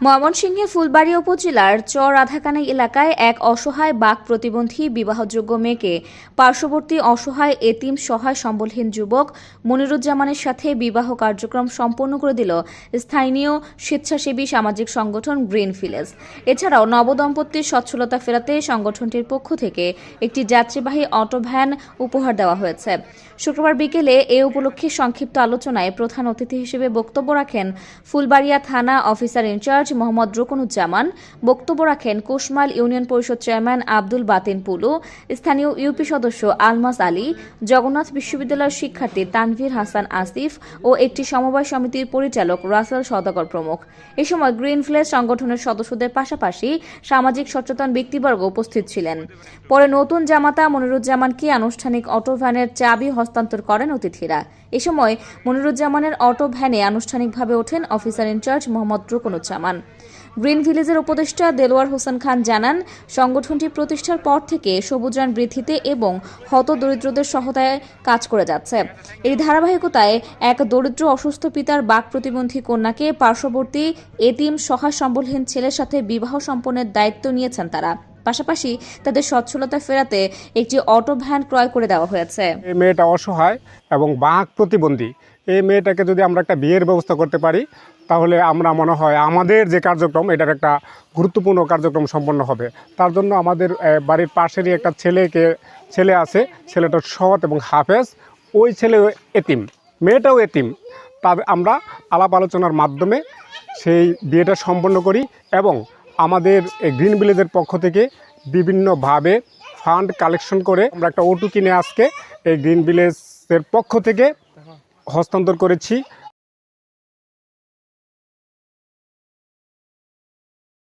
ময়মনসিংহে ফুলবাড়ী উপজেলার চর রাধাকানি এলাকায় এক অসহায় বাক প্রতিবন্ধী বিবাহযোগ্য মেয়েকে পার্শ্ববর্তী অসহায় এতিম সহায় সম্বলহীন যুবক মনিরুজ্জামানের সাথে বিবাহ কার্যক্রম সম্পন্ন করে দিল স্থানীয় স্বেচ্ছাসেবী সামাজিক সংগঠন গ্রিন ভিলেজ এছাড়াও নবদম্পতির সচ্ছলতা ফেরাতে সংগঠনটির পক্ষ থেকে একটি যাত্রীবাহী অটো ভ্যান উপহার দেওয়া হয়েছে। শুক্রবার বিকেলে এ উপলক্ষে সংক্ষিপ্ত আলোচনায় প্রধান অতিথি হিসেবে বক্তব্য রাখেন ফুলবাড়িয়া থানা অফিসার ইনচার্জ মোহাম্মদ রুকনুজ্জামান, বক্তব্য রাখেন কুশমাল ইউনিয়ন পরিষদ চেয়ারম্যান আব্দুল বাতিন পুলু, স্থানীয় ইউপি সদস্য আলমাস আলী, জগন্নাথ বিশ্ববিদ্যালয়ের শিক্ষার্থী তানভীর হাসান আসিফ ও একটি সমবায় সমিতির পরিচালক রাসেল সদাগর প্রমুখ। এ সময় গ্রিন ভিলেজ সংগঠনের সদস্যদের পাশাপাশি সামাজিক সচেতন ব্যক্তিবর্গ উপস্থিত ছিলেন। পরে নতুন জামাতা মনিরুজ্জামানকে আনুষ্ঠানিক অটো ভ্যানের চাবি হস্তান্তর করেন অতিথিরা। এ সময় মনিরুজ্জামানের অটো ভ্যানে আনুষ্ঠানিকভাবে ওঠেন officer in charge Mohammad Ruknuzzaman. Green ভিলেজের উপদেষ্টা দেলোয়ার হোসেন খান জানান, সংগঠনটি প্রতিষ্ঠার পর থেকে সবুজায়ন বৃদ্ধিতে এবং হত দরিদ্রদের সহায়তায় কাজ করে যাচ্ছে। এই ধারাবাহিকতায় এক দরিদ্র অসুস্থ পিতার বাক প্রতিবন্ধী কন্যাকে পার্শ্ববর্তী এতিম সহায় সম্বলহীন ছেলের সাথে বিবাহ সম্পন্নের দায়িত্ব নিয়েছেন তারা। পাশাপাশি তাদের সচ্ছলতা ফেরাতে একটি অটো ভ্যান ক্রয় করে দেওয়া হয়েছে। এই মেয়েটা অসহায় এবং বাঁক প্রতিবন্ধী। এই মেয়েটাকে যদি আমরা একটা বিয়ের ব্যবস্থা করতে পারি, তাহলে আমরা মনে হয় আমাদের যে কার্যক্রম, এটার একটা গুরুত্বপূর্ণ কার্যক্রম সম্পন্ন হবে। তার জন্য আমাদের বাড়ির পাশেরই একটা ছেলেকে, ছেলে আছে, ছেলেটার সৎ এবং হাফেজ, ওই ছেলে এতিম, মেয়েটাও এতিম। তার, আমরা আলাপ আলোচনার মাধ্যমে সেই বিয়েটা সম্পন্ন করি এবং আমাদের গ্রিন ভিলেজের পক্ষ থেকে বিভিন্নভাবে ফান্ড কালেকশন করে আমরা একটা ওটু কিনে আজকে এই গ্রিন ভিলেজের পক্ষ থেকে হস্তান্তর করেছি।